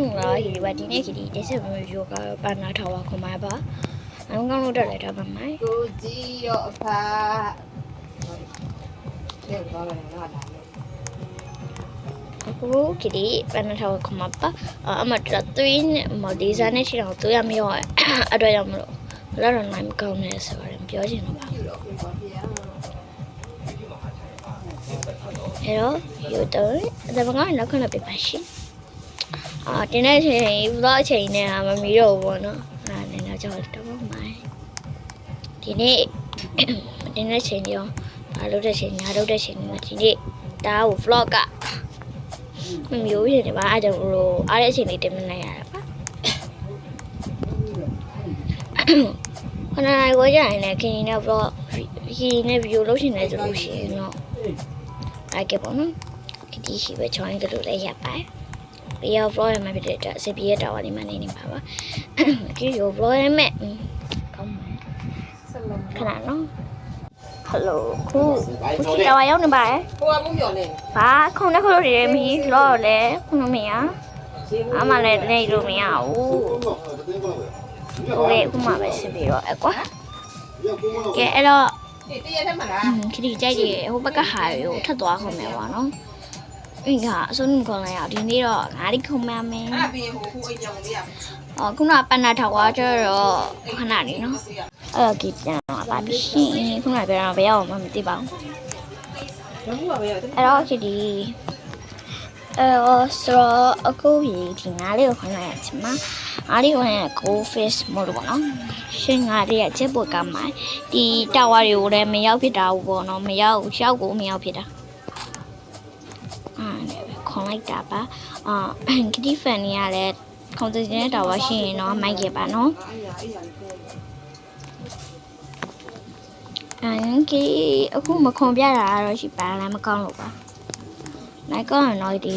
မင်္ဂလာဟီပါဒီနေ့ခီဒီတက်ဆက်မျိုးယောဂပါနာထားပါခွန်မပါအမကောင်းလို့တက်လိုက်တာပါမိုင်ကိုကြီးရောအဖာတဲ့တော့လည်းငါလာလို့အခုခီဒီပါနာထားပါခွန်မပါအမတသွင်းမဒီဇာနဲ့ချီတော့သူရမရောအတွက်ကြောင့်မလို့ဘယ်တော့နိုင်မကောင်းနေဆိုတော့ပြောချင်တော့ပါပြုတော့ပြပါဗျာအဲတော့ယူတော့ဒါမှငါနောက်ခဏပြပါရှင် အာတင်းတဲ့ချိန်ဘလော့ချိန်နဲ့မမီတော့ဘူးပေါ့နော်အဲ့ဒါနဲ့တော့ကြောက်တော့မိုင်ဒီနေ့တင်းတဲ့ချိန်ရောဘာလုပ်တဲ့ချိန်ညာလုပ်တဲ့ချိန်နဲ့ဒီနေ့ဒါကို vlog ကမမျိုးရင်ဒီမှာအားကြောင့်လို့အားတဲ့အချိန်လေးတင်မနိုင်ရတာပါခဏနိုင်ကိုကြရင်လည်းခင်ရင်နဲ့ vlog ခင်နဲ့ video လုပ်ရှင်နေဆိုလို့ရှိရင်တော့အဲ့ကပေါ့နော်ဒီဒီရှိပဲ join ကလေးလည်းရပါတယ်။ ရော vlog ရမှာဖြစ်တဲ့အတွက်စပီးရတာဝါလေးမှနေနေပါပါ။ဒီရော vlog ရမယ်။ကောင်းမယ်ဆက်လုံးခဏနော်။ Hello ခုခုစီတာဝါရောက်နေပါရဲ့ကိုကမမျော်နေ။ဘာခုံနဲ့ခုလို့တည်းမီလောလဲခုမမရ။အမလည်းနေလို့မရဘူး။ဟိုလေခုမှပဲစပီးတော့အကွာ။ကဲအဲ့တော့ဒီတရက်ထဲမှာလားခရီးကြိုက်ရဟိုဘက်ကဟာကိုထပ်သွားခုံမယ်ပါနော်။ အင်းကအစုံခုံလိုက်အောင်ဒီနေ့တော့ငါးဒီခုံမမယ်အဲ့ဒါပြီးဟိုဟိုအိမ်ကြောင်လေးရ။အော်ခုနကပန်းနာထောက်သွားကြတော့ခဏနေနော်။အဲ့တော့ကြည့်ပြန်ပါပါရှင်။ခုနကပြောတော့ဘယ်ရောက်မှမသိပါဘူးဘယ်မှုပါပဲ။အဲ့တော့ဒီဒီအဲ့တော့ဆိုတော့အခုကြီးဒီငါးလေးကိုခွင့်လိုက်ရချင်မှာအားလေးဝင်က go fish မလို့ပေါ့နော်။ရှင်ငါလေးကချက်ပုတ်ကမှဒီတာဝါတွေကိုလည်းမရောက်ဖြစ်တာဘူးပေါ့နော်။မရောက်ရောက်ကိုမရောက်ဖြစ်တာ။အာနဲ့ပဲခွန် လိုက်တာပါ။အာကတိဖန်နေရလဲခုံစင်းတဲ့တာဝါရှိရင်တော့မိုက်ခဲ့ပါနော်။အဲ့ရအဲ့ရကိုအန်ကီအခုမခွန်ပြတာကတော့ရှိပါလားမကောင်းလို့ပါနိုင်ကောင်းရင်တော့ဒီ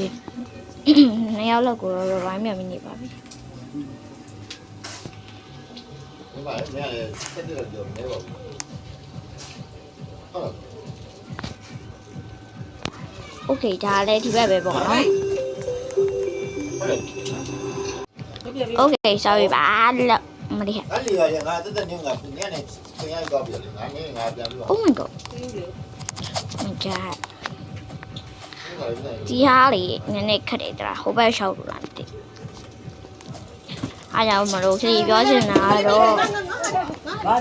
နှစ်ယောက်လောက်ကိုတော့ဝိုင်းမြတ်မနေပါပြီဒီမှာလည်းဆက်တယ်ပြောနေပါဘူးဟုတ် โอเคဒါလည်းဒီဘက်ပဲပေါ့နော် ဟုတ်ပြီ โอเค sorry ပါလို့မလေး အဲ့ဒီရငါတက်တဲ့ညငါပြန်နေပြန်ရတော့ပြီလေငါနေငါပြန်ပြီး oh my god မကြဒီဟာလေးနည်းနည်းခက်တယ်တလားဟိုဘက်လျှောက်လို့လားမသိအားကြောင့်မလို့ခရီးပြောချင်တာတော့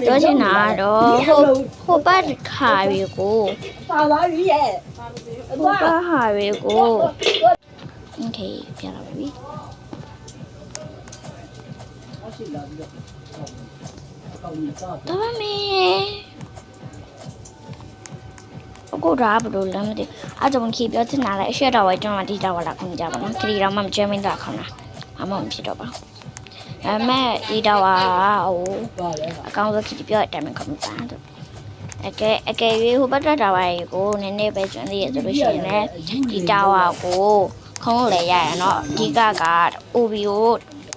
ပြောချင်တာတော့ဟိုဟိုဘက်ခါရီကို ပါပါပြီရဲ့ ဟိုဘက်ဟာရီကိုโอเคပြလာပြီ ရှိလာပြီးတော့ကောင်းနေစား တမမေအခုဒါဘယ်လိုလဲမသိအားကြောင့်ခေပြောချင်တာလဲအရှက်တော်ဝဲကျွန်တော်ဒီတော်ဝလာခွန်ကြပါနော်ခရီးတော့မှမကျဲမင်းတာခေါင်းတာအမမဖြစ်တော့ပါဒါပေမဲ့ဒီတော်ဝါဟို ပါလေ အကောင့်ဆိုခရီးပြောတဲ့အတိုင်းခွန်ပါတော့ အကဲအကဲ၍ဟိုဘက်တော်ဝါရေကိုနည်းနည်းပဲကျွမ်းသေးရဆိုလို့ရှိရင်လည်းဒီတော်ဝါကိုခုံးလဲရရနော်အဓိကက OBO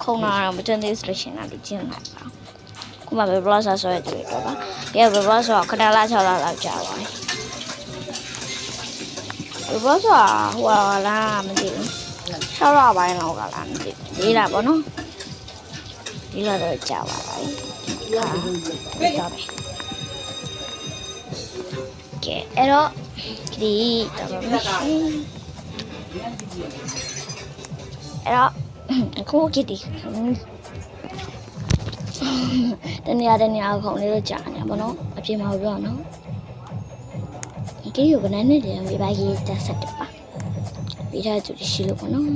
ခုံးလာတော့မကျွမ်းသေးဆိုလို့ရှိရင်လည်းကျင်းလာပါခုမှပဲ browser ဆွဲတွေ့တော့ပါ။ဒီက browser ခဏလာ6လလောက်ကြာသွားပြီ။ browser ဟိုဟာလားမသိဘူး။6လပိုင်းလောက်ကလားမသိဘူး။လေးလာပေါ့နော်။လေးလာတော့ကြာပါပါပြီ။ဟာပြီးတော့ပြီ။ ကဲအဲ့တော့ဒီတော့မရှိအဲ့တော့အခုကဒီတနေရာတနေရာခုံလေးတော့ကြာနေပါတော့အပြင်မှာပြောနော်ဒီကိရောဘနနဲ့တည်းဝေးပါရေးတက်ဆက်တယ်ပါပြီးသားသူရှိလို့ပေါ့နော်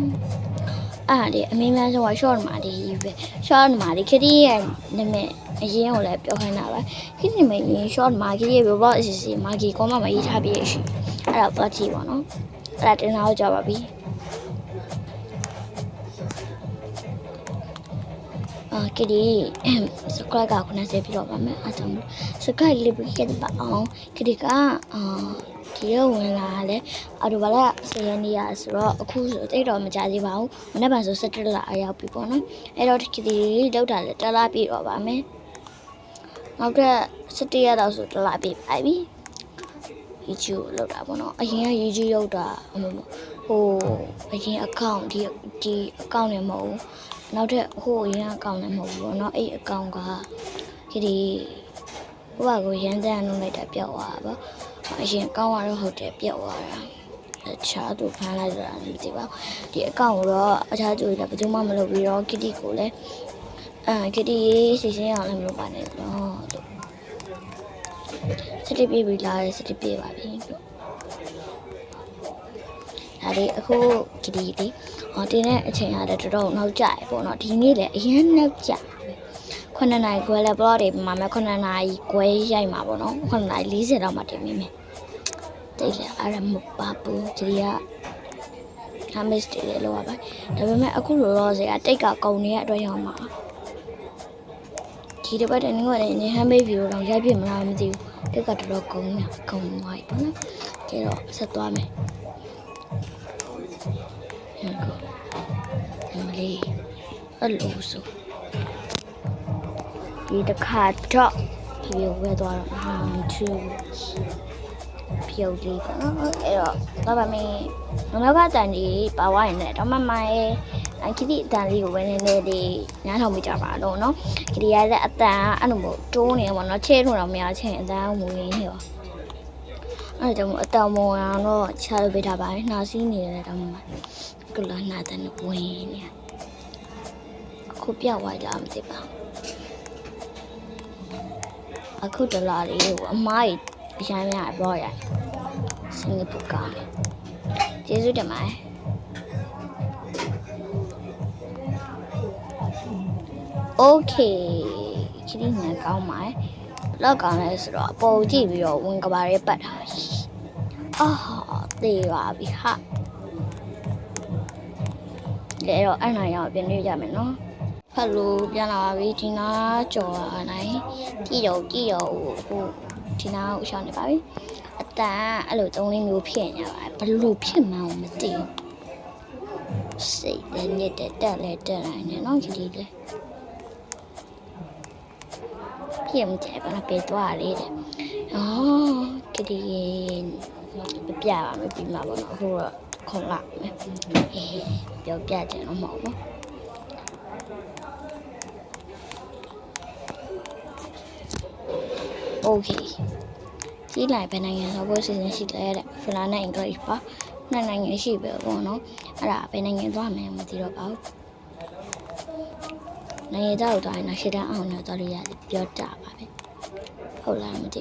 အားဒီအမင်းများဆုံးက short မှာဒီပဲ short မှာဒီခရီးရဲ့နာမည် အရင်ကလည်းပြောခိုင်းတာပါခရီးမရင် short မှာခရီးရဲ့ robot အစီအစီမာဂီကောမမရေးထားပြီးရရှိအဲ့ဒါတော့ကြည့်ပါနော်အဲ့ဒါတင်လာတော့ကြပါပြီအာကဒီ subscribe ကခုနစေပြီးတော့ပါမယ်အားကြောင့် subscribe လေးပြီးခဲ့ပါအောင်ကဒီကအာဒီတော့ဝင်လာလဲအော်တိုဘာလ10ရက်နေ့ရဆိုတော့အခုဆိုတိတ်တော့မကြသေးပါဘူးမနေ့ကဆို17လအရောက်ပြီပေါ့နော်အဲ့တော့ကဒီလောက်တာလဲတလားပြည့်တော့ပါမယ် နောက်ထပ်17ရက်တော့ဆိုတလားပြည့်ပါပြီ YouTube လောက်တာပေါ့နော်အရင်က YouTube ရောက်တာအမမဟိုအရင်အကောင့်ဒီဒီအကောင့်နဲ့မဟုတ်ဘူးနောက်ထပ်ဟိုအရင်အကောင့်နဲ့မဟုတ်ဘူးပေါ့နော်အဲ့အကောင့်ကဒီဒီဟိုဘာကိုရန်တန်းလုပ်လိုက်တာပျောက်သွားတာပေါ့အရင်အကောင့်ကတော့ဟုတ်တယ်ပျောက်သွားတာအခြားသူဖမ်းလိုက်တာမသိပါဘူးဒီအကောင့်ကိုတော့အခြားသူတွေကဘယ်သူမှမလုပ်ပြီးတော့ကတိကိုလည်း အာကတိစီစဉ်အောင်လည်းမလုပ်ပါနဲ့တော့စတိပြေးပြီလားစတိပြေးပါပြီလို့ဒါလေးအခုကလေးလေးဟောတင်းတဲ့အချိန်ကလည်းတော်တော်နောက်ကျရပေါ့နော်ဒီနေ့လည်းအရင်နောက်ကျ9နာရီခွဲလဲဘလော့တွေမှာမဲ့9နာရီခွဲရိုက်မှာပေါ့နော်9နာရီ40လောက်မှတင်မိမယ်တိတ်လဲအဲ့ဒါမပါဘူးဒီကဟမ်မစ်တွေလည်းလောက်ပါဒါပေမဲ့အခုလောလောဆယ်ကတိတ်ကကုံနေတဲ့အတွက်ရောက်မှာ ဒီတစ်ပတ်တည်းငွေနဲ့နေဟမ်မေးဗီကိုတော့ရိုက်ပြမလားမသိဘူးတိတ်ကတော်တော်ကုံနေကုံသွားပြီပေါ့နော်ကျတော့ဆက်သွားမယ်မလေးအဲ့လိုဆိုဒီတစ်ခါတော့ဒီဝဲသွားတော့1 2ပြုတ်လေးပေါ့နော်အဲ့တော့တော့ပါမင်းနောက်ကတန်ကြီးပါဝိုင်းနဲ့တော့မမရဲ့အခိတိအတန်လေးကိုဝဲနေနေလေးညားထောင်မိကြပါတော့နော်ခရီးရတဲ့အတန်အဲ့လိုမျိုးတိုးနေပေါ့နော်ချဲထုံတော့မရချင်းအတန်ဝင်နေရောအဲ့ဒါကြောင့်အတန်မောင်အောင်တော့ချားလို့ပေးထားပါတယ်နှာစီးနေတယ်တော့မှကလနာတဲ့ဝင်နေအခုပြောက်သွားကြမသိပါအခုဒလာလေးကိုအမားကြီးအရမ်းများပြောရ ဆင်းရဲဖို့ကောင်းတယ်။ကျေးဇူးတင်ပါတယ်။ Okay ခရီးငါကောင်းပါတယ်။လောက်ကောင်းလဲဆိုတော့အပေါ်ကြည့်ပြီးတော့ဝင်ကဘာရဲပတ်တာ။အော်သေပါပြီဟာ။အဲ့တော့အဲ့နိုင်ရောက်ပြန်တွေ့ရမယ်နော်။ဖတ်လို့ပြန်လာပြီဒီနာကြော်နိုင်ကြည့်တော့ကြည့်တော့ဟိုဒီနာကိုအရှောင်းနေပါပြီ တန်အဲ့လိုသုံးလေးမျိုးဖြစ်နေပါဘယ်လိုဖြစ်မှန်းမသိဘူးစိတ်လည်းညစ်တယ်တက်လည်းတက်နိုင်တယ်နော်ဒီလေးလေးဖြစ်မကြပါနဲ့ပေးသွားလေးတဲ့အော်ကတိပြပြပါမယ်ပြီးမှာပေါ့နော်အခုတော့ခုံလာမယ်အေးပြောပြချင်တော့မဟုတ်ဘူးโอเค ကြီးလိုက်ပဲနိုင်ငံသောဘောစီစဉ်ရှိလဲတဲ့ဖလာနဲ့အင်္ဂလိပ်ပါနှစ်နိုင်ငံရှိပဲပေါ့နော်အဲ့ဒါပဲနိုင်ငံသွားမယ်မသိတော့ပါဘူးနိုင်ငံသားကိုသွားရင်တော့ရှေ့တန်းအောင်တော့သွားလို့ရတယ်ပြောတာပါပဲဟုတ်လားမသိ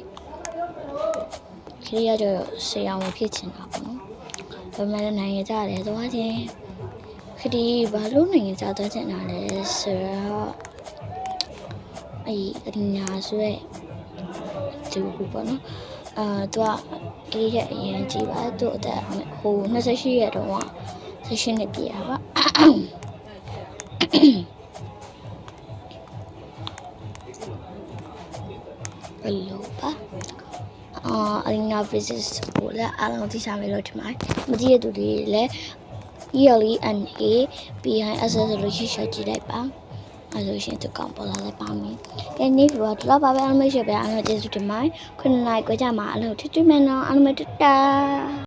ခရီးရတော့ဆေးအောင်ဖြစ်ချင်တာပေါ့နော်ဒါပေမဲ့နိုင်ငံသားလည်းသွားခြင်းခရီးဘာလို့နိုင်ငံသားသွားချင်တာလဲဆိုတော့အဲ့အညာဆွဲသူပေါ့နော် အာသူကကလေးတဲ့အရင်ကြီးပါသူ့အသက်ဟို28ရက်တော့16နှစ်ပြည့်တာပါဘယ်လိုပါအာအရင်က visit ကိုလည်းအားလုံးသိချမယ်လို့ထင်ပါတယ်မကြည့်ရသူတွေလည်း ELE NA behind access လို့ရှိချကြည့်လိုက်ပါ အဲလိုရှင်သူကောင်ပေါ်လာလိုက်ပါမယ်။ကဲနေ့ကတော့ဒီလောက်ပါပဲအားလုံးမရှိပဲအားလုံးကျေးဇူးတင်ပါတယ်။ခုနစ်နိုင်ကြကြမှာအားလုံးထွတ်ထွတ်မယ်နော်အားလုံးမတတာ